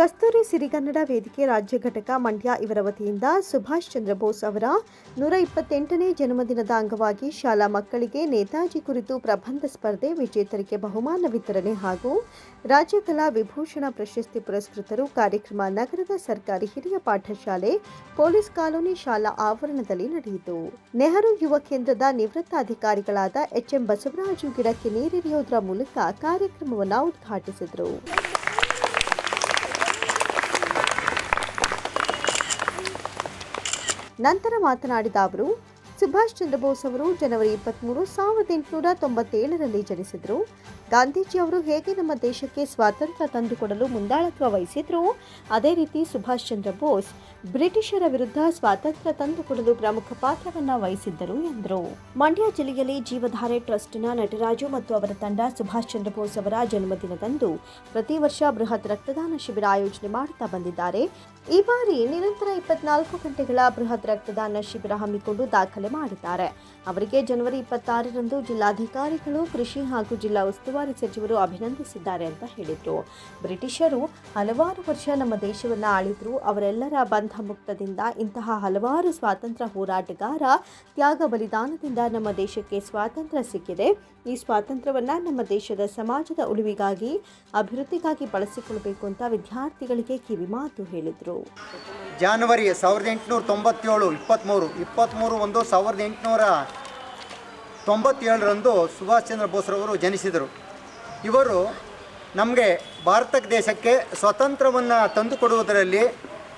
ಕಸ್ತೂರಿ ಸಿರಿಗನ್ನಡ ವೇದಿಕೆ ರಾಜ್ಯ ಘಟಕ ಮಂಡ್ಯ ಇವರ ವತಿಯಿಂದ ಸುಭಾಷ್ ಚಂದ್ರ ಬೋಸ್ ಅವರ ನೂರ ಇಪ್ಪತ್ತೆಂಟನೇ ಜನ್ಮದಿನದ ಅಂಗವಾಗಿ ಶಾಲಾ ಮಕ್ಕಳಿಗೆ ನೇತಾಜಿ ಕುರಿತು ಪ್ರಬಂಧ ಸ್ಪರ್ಧೆ ವಿಜೇತರಿಗೆ ಬಹುಮಾನ ವಿತರಣೆ ಹಾಗೂ ರಾಜ್ಯ ಕಲಾ ವಿಭೂಷಣ ಪ್ರಶಸ್ತಿ ಪುರಸ್ಕೃತರು ಕಾರ್ಯಕ್ರಮ ನಗರದ ಸರ್ಕಾರಿ ಹಿರಿಯ ಪಾಠಶಾಲೆ ಪೊಲೀಸ್ ಕಾಲೋನಿ ಶಾಲಾ ಆವರಣದಲ್ಲಿ ನಡೆಯಿತು. ನೆಹರು ಯುವ ಕೇಂದ್ರದ ನಿವೃತ್ತ ಅಧಿಕಾರಿಗಳಾದ ಎಚ್ಎಂ ಬಸವರಾಜು ಗಿಡಕ್ಕೆ ನೀರೆರೆಯುವುದರ ಮೂಲಕ ಕಾರ್ಯಕ್ರಮವನ್ನು ಉದ್ಘಾಟಿಸಿದರು. ನಂತರ ಮಾತನಾಡಿದ ಅವರು ಸುಭಾಷ್ ಚಂದ್ರ ಬೋಸ್ ಅವರು ಜನವರಿ ಇಪ್ಪತ್ತ್ಮೂರು ಸಾವಿರದ ಎಂಟುನೂರ ತೊಂಬತ್ತೇಳರಲ್ಲಿ ಜನಿಸಿದರು. ಗಾಂಧೀಜಿ ಅವರು ಹೇಗೆ ನಮ್ಮ ದೇಶಕ್ಕೆ ಸ್ವಾತಂತ್ರ್ಯ ತಂದುಕೊಡಲು ಮುಂದಾಳತ್ವ ವಹಿಸಿದ್ರು? ಅದೇ ರೀತಿ ಸುಭಾಷ್ ಚಂದ್ರ ಬೋಸ್ ಬ್ರಿಟಿಷರ ವಿರುದ್ಧ ಸ್ವಾತಂತ್ರ್ಯ ತಂದುಕೊಡಲು ಪ್ರಮುಖ ಪಾತ್ರವನ್ನ ವಹಿಸಿದ್ದರು ಎಂದರು. ಮಂಡ್ಯ ಜಿಲ್ಲೆಯಲ್ಲಿ ಜೀವಧಾರೆ ಟ್ರಸ್ಟ್ನ ನಟರಾಜು ಮತ್ತು ಅವರ ತಂಡ ಸುಭಾಷ್ ಚಂದ್ರ ಬೋಸ್ ಅವರ ಜನ್ಮದಿನದಂದು ಪ್ರತಿ ವರ್ಷ ಬೃಹತ್ ರಕ್ತದಾನ ಶಿಬಿರ ಆಯೋಜನೆ ಮಾಡುತ್ತಾ ಬಂದಿದ್ದಾರೆ. ಈ ಬಾರಿ ನಿರಂತರ ಇಪ್ಪತ್ನಾಲ್ಕು ಗಂಟೆಗಳ ಬೃಹತ್ ರಕ್ತದಾನ ಶಿಬಿರ ಹಮ್ಮಿಕೊಂಡು ದಾಖಲೆ ಮಾಡಿದ್ದಾರೆ. ಅವರಿಗೆ ಜನವರಿ ಇಪ್ಪತ್ತಾರರಂದು ಜಿಲ್ಲಾಧಿಕಾರಿಗಳು ಕೃಷಿ ಹಾಗೂ ಜಿಲ್ಲಾ ಉಸ್ತುವಾರಿ ಸಚಿವರು ಅಭಿನಂದಿಸಿದ್ದಾರೆ ಅಂತ ಹೇಳಿದರು. ಬ್ರಿಟಿಷರು ಹಲವಾರು ವರ್ಷ ನಮ್ಮ ದೇಶವನ್ನು ಆಳಿದ್ರು. ಅವರೆಲ್ಲರ ಬಂಧ ಮುಕ್ತದಿಂದ ಇಂತಹ ಹಲವಾರು ಸ್ವಾತಂತ್ರ್ಯ ಹೋರಾಟಗಾರ ತ್ಯಾಗ ಬಲಿದಾನದಿಂದ ನಮ್ಮ ದೇಶಕ್ಕೆ ಸ್ವಾತಂತ್ರ್ಯ ಸಿಕ್ಕಿದೆ. ಈ ಸ್ವಾತಂತ್ರ್ಯವನ್ನು ನಮ್ಮ ದೇಶದ ಸಮಾಜದ ಉಳಿವಿಗಾಗಿ, ಅಭಿವೃದ್ಧಿಗಾಗಿ ಬಳಸಿಕೊಳ್ಳಬೇಕು ಅಂತ ವಿದ್ಯಾರ್ಥಿಗಳಿಗೆ ಕಿವಿಮಾತು ಹೇಳಿದರು. ಜಾನ್ವರಿ ಸಾವಿರದ ಎಂಟುನೂರ ತೊಂಬತ್ತೇಳು ಇಪ್ಪತ್ತ್ಮೂರು ಇಪ್ಪತ್ತ್ಮೂರು ಒಂದು ಸಾವಿರದ ಎಂಟುನೂರ ತೊಂಬತ್ತೇಳರಂದು ಸುಭಾಷ್ ಚಂದ್ರ ಬೋಸ್ರವರು ಜನಿಸಿದರು. ಇವರು ನಮಗೆ ಭಾರತ ದೇಶಕ್ಕೆ ಸ್ವಾತಂತ್ರ್ಯವನ್ನು ತಂದುಕೊಡುವುದರಲ್ಲಿ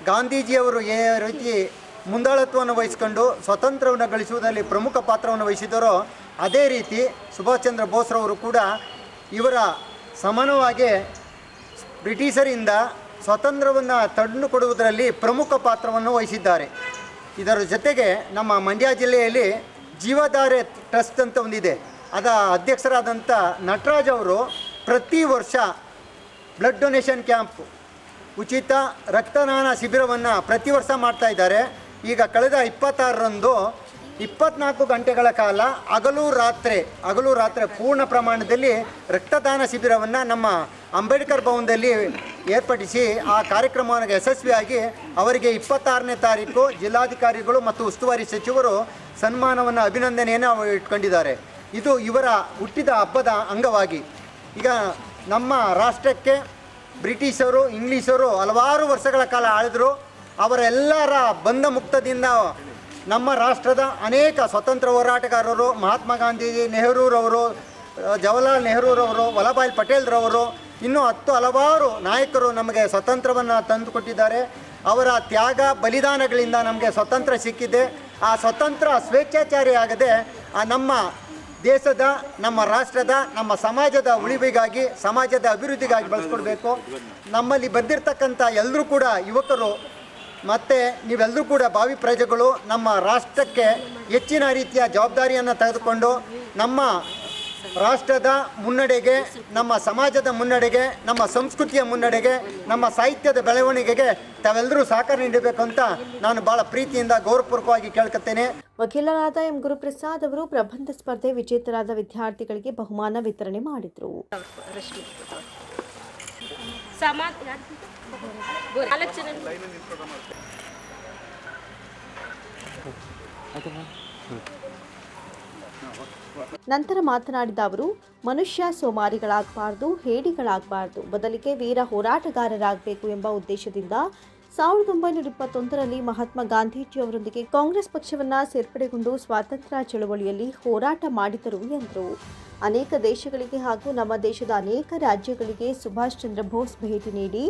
ಗಾಂಧೀಜಿಯವರು ಏ ರೀತಿ ಮುಂದಾಳತ್ವವನ್ನು ವಹಿಸಿಕೊಂಡು ಸ್ವಾತಂತ್ರ್ಯವನ್ನು ಗಳಿಸುವುದರಲ್ಲಿ ಪ್ರಮುಖ ಪಾತ್ರವನ್ನು ವಹಿಸಿದರೋ ಅದೇ ರೀತಿ ಸುಭಾಷ್ ಚಂದ್ರ ಬೋಸ್ರವರು ಕೂಡ ಇವರ ಸಮಾನವಾಗಿ ಬ್ರಿಟಿಷರಿಂದ ಸ್ವಾತಂತ್ರ್ಯವನ್ನು ತಂದುಕೊಡುವುದರಲ್ಲಿ ಪ್ರಮುಖ ಪಾತ್ರವನ್ನು ವಹಿಸಿದ್ದಾರೆ. ಇದರ ಜೊತೆಗೆ ನಮ್ಮ ಮಂಡ್ಯ ಜಿಲ್ಲೆಯಲ್ಲಿ ಜೀವಧಾರೆ ಟ್ರಸ್ಟ್ ಅಂತ ಒಂದಿದೆ. ಅದರ ಅಧ್ಯಕ್ಷರಾದಂಥ ನಟರಾಜ್ ಅವರು ಪ್ರತಿ ವರ್ಷ ಬ್ಲಡ್ ಡೊನೇಷನ್ ಕ್ಯಾಂಪ್ ಉಚಿತ ರಕ್ತದಾನ ಶಿಬಿರವನ್ನು ಪ್ರತಿ ವರ್ಷ ಮಾಡ್ತಾ ಇದ್ದಾರೆ. ಈಗ ಕಳೆದ ಇಪ್ಪತ್ತಾರರಂದು ಇಪ್ಪತ್ನಾಲ್ಕು ಗಂಟೆಗಳ ಕಾಲ ಹಗಲು ರಾತ್ರಿ ಹಗಲು ರಾತ್ರಿ ಪೂರ್ಣ ಪ್ರಮಾಣದಲ್ಲಿ ರಕ್ತದಾನ ಶಿಬಿರವನ್ನು ನಮ್ಮ ಅಂಬೇಡ್ಕರ್ ಭವನದಲ್ಲಿ ಏರ್ಪಡಿಸಿ ಆ ಕಾರ್ಯಕ್ರಮವನ್ನು ಯಶಸ್ವಿಯಾಗಿ ಅವರಿಗೆ ಇಪ್ಪತ್ತಾರನೇ ತಾರೀಕು ಜಿಲ್ಲಾಧಿಕಾರಿಗಳು ಮತ್ತು ಉಸ್ತುವಾರಿ ಸಚಿವರು ಸನ್ಮಾನವನ್ನು ಅಭಿನಂದನೆಯನ್ನು ಇಟ್ಕೊಂಡಿದ್ದಾರೆ. ಇದು ಇವರ ಹುಟ್ಟಿದ ಹಬ್ಬದ ಅಂಗವಾಗಿ. ಈಗ ನಮ್ಮ ರಾಷ್ಟ್ರಕ್ಕೆ ಬ್ರಿಟಿಷರು, ಇಂಗ್ಲೀಷರು ಹಲವಾರು ವರ್ಷಗಳ ಕಾಲ ಆಳಿದ್ರು. ಅವರೆಲ್ಲರ ಬಂಧ ಮುಕ್ತದಿಂದ ನಮ್ಮ ರಾಷ್ಟ್ರದ ಅನೇಕ ಸ್ವತಂತ್ರ ಹೋರಾಟಗಾರರು ಮಹಾತ್ಮ ಗಾಂಧೀಜಿ ನೆಹರೂರವರು, ಜವಾಹರಲಾಲ್ ನೆಹರೂರವರು ವಲ್ಲಭಾಯ್ ಪಟೇಲ್ರವರು, ಇನ್ನೂ ಹತ್ತು ಹಲವಾರು ನಾಯಕರು ನಮಗೆ ಸ್ವತಂತ್ರವನ್ನು ತಂದುಕೊಟ್ಟಿದ್ದಾರೆ. ಅವರ ತ್ಯಾಗ ಬಲಿದಾನಗಳಿಂದ ನಮಗೆ ಸ್ವತಂತ್ರ ಸಿಕ್ಕಿದೆ. ಆ ಸ್ವತಂತ್ರ ಸ್ವೇಚ್ಛಾಚಾರಿಯಾಗದೆ ಆ ನಮ್ಮ ದೇಶದ, ನಮ್ಮ ರಾಷ್ಟ್ರದ, ನಮ್ಮ ಸಮಾಜದ ಉಳಿವಿಗಾಗಿ, ಸಮಾಜದ ಅಭಿವೃದ್ಧಿಗಾಗಿ ಬಳಸ್ಕೊಡ್ಬೇಕು. ನಮ್ಮಲ್ಲಿ ಬಂದಿರತಕ್ಕಂಥ ಎಲ್ಲರೂ ಕೂಡ ಯುವಕರು, ಮತ್ತು ನೀವೆಲ್ಲರೂ ಕೂಡ ಭಾವಿ ಪ್ರಜೆಗಳು, ನಮ್ಮ ರಾಷ್ಟ್ರಕ್ಕೆ ಹೆಚ್ಚಿನ ರೀತಿಯ ಜವಾಬ್ದಾರಿಯನ್ನು ತೆಗೆದುಕೊಂಡು, ನಮ್ಮ ರಾಷ್ಟ್ರದ ಮುನ್ನಡೆಗೆ ನಮ್ಮ ಸಮಾಜದ ಮುನ್ನಡೆಗೆ ನಮ್ಮ ಸಂಸ್ಕೃತಿಯ ಮುನ್ನಡೆಗೆ ನಮ್ಮ ಸಾಹಿತ್ಯದ ಬೆಳವಣಿಗೆಗೆ ತಾವೆಲ್ಲರೂ ಸಹಕಾರ ನೀಡಬೇಕು ಅಂತ ನಾನು ಬಹಳ ಪ್ರೀತಿಯಿಂದ ಗೌರವಪೂರ್ವಕವಾಗಿ ಕೇಳ್ಕೊತೇನೆ ವಕೀಲರಾದ ಎಂ. ಗುರುಪ್ರಸಾದ್ ಅವರು ಪ್ರಬಂಧ ಸ್ಪರ್ಧೆ ವಿಜೇತರಾದ ವಿದ್ಯಾರ್ಥಿಗಳಿಗೆ ಬಹುಮಾನ ವಿತರಣೆ ಮಾಡಿದರು. ನಂತರ ಮಾತನಾಡಿದ ಅವರು ಮನುಷ್ಯ ಸೋಮಾರಿಗಳಾಗಬಾರ್ದು ಹೇಡಿಗಳಾಗಬಾರ್ದು. ಬದಲಿಗೆ ವೀರ ಹೋರಾಟಗಾರರಾಗಬೇಕು ಎಂಬ ಉದ್ದೇಶದಿಂದ ಸಾವಿರದ ಒಂಬೈನೂರ ಇಪ್ಪತ್ತೊಂದರಲ್ಲಿ ಮಹಾತ್ಮ ಗಾಂಧೀಜಿಯವರೊಂದಿಗೆ ಕಾಂಗ್ರೆಸ್ ಪಕ್ಷವನ್ನ ಸೇರ್ಪಡೆಗೊಂಡು ಸ್ವಾತಂತ್ರ್ಯ ಚಳವಳಿಯಲ್ಲಿ ಹೋರಾಟ ಮಾಡಿದರು ಎಂದರು. ಅನೇಕ ದೇಶಗಳಿಗೆ ಹಾಗೂ ನಮ್ಮ ದೇಶದ ಅನೇಕ ರಾಜ್ಯಗಳಿಗೆ ಸುಭಾಷ್ ಚಂದ್ರ ಬೋಸ್ ಭೇಟಿ ನೀಡಿ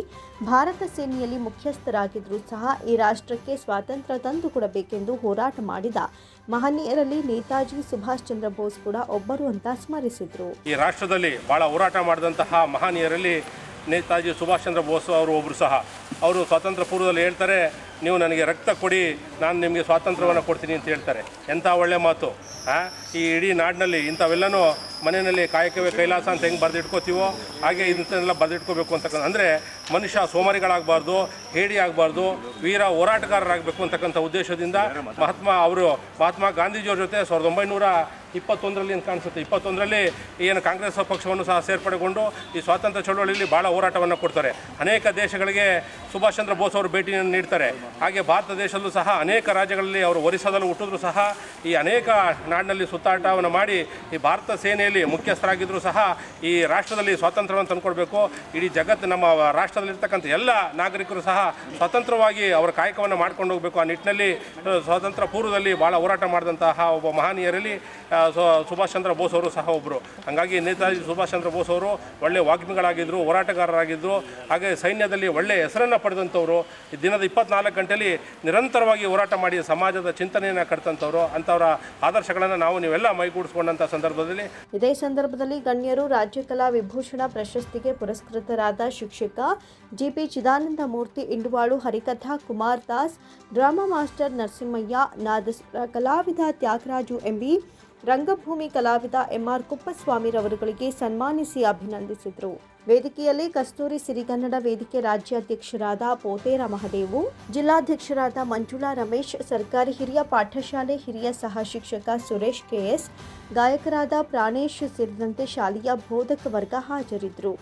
ಭಾರತ ಸೇನೆಯಲ್ಲಿ ಮುಖ್ಯಸ್ಥರಾಗಿದ್ದರೂ ಸಹ ಈ ರಾಷ್ಟ್ರಕ್ಕೆ ಸ್ವಾತಂತ್ರ್ಯ ತಂದುಕೊಡಬೇಕೆಂದು ಹೋರಾಟ ಮಾಡಿದ ಮಹನೀಯರಲ್ಲಿ ನೇತಾಜಿ ಸುಭಾಷ್ ಚಂದ್ರ ಬೋಸ್ ಕೂಡ ಒಬ್ಬರು ಅಂತ ಸ್ಮರಿಸಿದರು. ಈ ರಾಷ್ಟ್ರದಲ್ಲಿ ಬಹಳ ಹೋರಾಟ ಮಾಡಿದಂತಹ ಮಹನೀಯರಲ್ಲಿ ನೇತಾಜಿ ಸುಭಾಷ್ ಚಂದ್ರ ಬೋಸ್ ಅವರು ಒಬ್ಬರು ಸಹ. ಅವರು ಸ್ವಾತಂತ್ರ್ಯ ಪೂರ್ವದಲ್ಲಿ ಹೇಳ್ತಾರೆ, ನೀವು ನನಗೆ ರಕ್ತ ಕೊಡಿ, ನಾನು ನಿಮಗೆ ಸ್ವಾತಂತ್ರ್ಯವನ್ನು ಕೊಡ್ತೀನಿ ಅಂತ ಹೇಳ್ತಾರೆ ಎಂಥ ಒಳ್ಳೆ ಮಾತು? ಈ ಇಡೀ ನಾಡಿನಲ್ಲಿ ಇಂಥವೆಲ್ಲನೂ ಮನೆಯಲ್ಲಿ ಕಾಯಕವೇ ಕೈಲಾಸ ಅಂತ ಹೆಂಗೆ ಬರೆದಿಟ್ಕೋತೀವೋ ಹಾಗೆ ಇದನ್ನೆಲ್ಲ ಬರೆದಿಟ್ಕೋಬೇಕು ಅಂತಕ್ಕಂಥ ಅಂದರೆ ಮನುಷ್ಯ ಸೋಮಾರಿಗಳಾಗಬಾರ್ದು, ಹೇಡಿ ಆಗಬಾರ್ದು, ವೀರ ಹೋರಾಟಗಾರರಾಗಬೇಕು ಅಂತಕ್ಕಂಥ ಉದ್ದೇಶದಿಂದ ಮಹಾತ್ಮ ಅವರು ಮಹಾತ್ಮ ಗಾಂಧೀಜಿಯವ್ರ ಜೊತೆ ಸಾವಿರದ ಒಂಬೈನೂರ ಇಪ್ಪತ್ತೊಂದರಲ್ಲಿ ಅಂತ ಕಾಣಿಸುತ್ತೆ? ಇಪ್ಪತ್ತೊಂದರಲ್ಲಿ ಏನು ಕಾಂಗ್ರೆಸ್ ಪಕ್ಷವನ್ನು ಸಹ ಸೇರ್ಪಡೆಗೊಂಡು ಈ ಸ್ವಾತಂತ್ರ್ಯ ಚಳವಳಿಯಲ್ಲಿ ಭಾಳ ಹೋರಾಟವನ್ನು ಕೊಡ್ತಾರೆ. ಅನೇಕ ದೇಶಗಳಿಗೆ ಸುಭಾಷ್ ಚಂದ್ರ ಬೋಸ್ ಅವರು ಭೇಟಿಯನ್ನು ನೀಡ್ತಾರೆ. ಹಾಗೆ ಭಾರತ ದೇಶದಲ್ಲೂ ಸಹ ಅನೇಕ ರಾಜ್ಯಗಳಲ್ಲಿ ಅವರು ಒರಿಸ್ಸಾದಲ್ಲಿ ಹುಟ್ಟಿದ್ರು ಸಹ ಈ ಅನೇಕ ನಾಡಿನಲ್ಲಿ ಸುತ್ತಾಟವನ್ನು ಮಾಡಿ ಈ ಭಾರತ ಸೇನೆಯಲ್ಲಿ ಮುಖ್ಯಸ್ಥರಾಗಿದ್ದರೂ ಸಹ ಈ ರಾಷ್ಟ್ರದಲ್ಲಿ ಸ್ವಾತಂತ್ರ್ಯವನ್ನು ತಂದುಕೊಡ್ಬೇಕು. ಇಡೀ ಜಗತ್ತು ನಮ್ಮ ರಾಷ್ಟ್ರದಲ್ಲಿರ್ತಕ್ಕಂಥ ಎಲ್ಲ ನಾಗರಿಕರು ಸಹ ಸ್ವತಂತ್ರವಾಗಿ ಅವರ ಕಾಯಕವನ್ನು ಮಾಡ್ಕೊಂಡು ಹೋಗಬೇಕು. ಆ ನಿಟ್ಟಿನಲ್ಲಿ ಸ್ವಾತಂತ್ರ್ಯ ಪೂರ್ವದಲ್ಲಿ ಭಾಳ ಹೋರಾಟ ಮಾಡಿದಂತಹ ಒಬ್ಬ ಮಹನೀಯರಲ್ಲಿ ಸುಭಾಷ್ ಚಂದ್ರ ಬೋಸ್ ಅವರು ಸಹ ಒಬ್ಬರು ಹಾಗಾಗಿ ನೇತಾಜಿ ಸುಭಾಷ್ ಚಂದ್ರ ಬೋಸ್ ಅವರು ಒಳ್ಳೆ ವಾಗ್ಮಿಗಳಾಗಿದ್ದರು ಹೋರಾಟಗಾರರಾಗಿದ್ದರು ಹಾಗೆ ಸೈನ್ಯದಲ್ಲಿ ಒಳ್ಳೆಯ ಹೆಸರನ್ನು ಪಡೆದಂಥವರು. ದಿನದ ಇಪ್ಪತ್ನಾಲ್ಕು ಗಂಟೆಯಲ್ಲಿ ನಿರಂತರವಾಗಿ ಹೋರಾಟ ಮಾಡಿ ಸಮಾಜದ ಚಿಂತನೆಯನ್ನು ಕಟ್ತಂಥವ್ರು. ಅಂಥವರ ಆದರ್ಶಗಳನ್ನು ನಾವು ನೀವೆಲ್ಲ ಮೈಗೂಡಿಸ್ಕೊಂಡಂಥ ಸಂದರ್ಭದಲ್ಲಿ ಇದೇ ಸಂದರ್ಭದಲ್ಲಿ ಗಣ್ಯರು ರಾಜ್ಯ ಕಲಾ ವಿಭೂಷಣ ಪ್ರಶಸ್ತಿಗೆ ಪುರಸ್ಕೃತರಾದ ಶಿಕ್ಷಕ G P Chidananda Murthy, Induvalu harikatha Kumar Das, drama master Narasimhaiah, ನಾದ ಕಲಾವಿದ ತ್ಯಾಗರಾಜು ಎಂಬಿ, ರಂಗಭೂಮಿ ಕಲಾವಿದ ಎಂಆರ್ ಕುಪ್ಪಸ್ವಾಮಿರವರುಗಳಿಗೆ ಸನ್ಮಾನಿಸಿ ಅಭಿನಂದಿಸಿದರು. ವೇದಿಕೆಯಲ್ಲಿ ಕಸ್ತೂರಿ ಸಿರಿಗನ್ನಡ ವೇದಿಕೆ ರಾಜ್ಯಾಧ್ಯಕ್ಷರಾದ ಪೋತೇರ ಮಹದೇವು ಜಿಲ್ಲಾಧ್ಯಕ್ಷರಾದ ಮಂಜುಳಾ ರಮೇಶ್, ಸರ್ಕಾರಿ ಹಿರಿಯ ಪಾಠಶಾಲೆ ಹಿರಿಯ ಸಹ ಶಿಕ್ಷಕ ಸುರೇಶ್ ಕೆಎಸ್, ಗಾಯಕರಾದ ಪ್ರಾಣೇಶ್ ಸೇರಿದಂತೆ ಶಾಲೆಯ ಬೋಧಕ ವರ್ಗ ಹಾಜರಿದ್ದರು.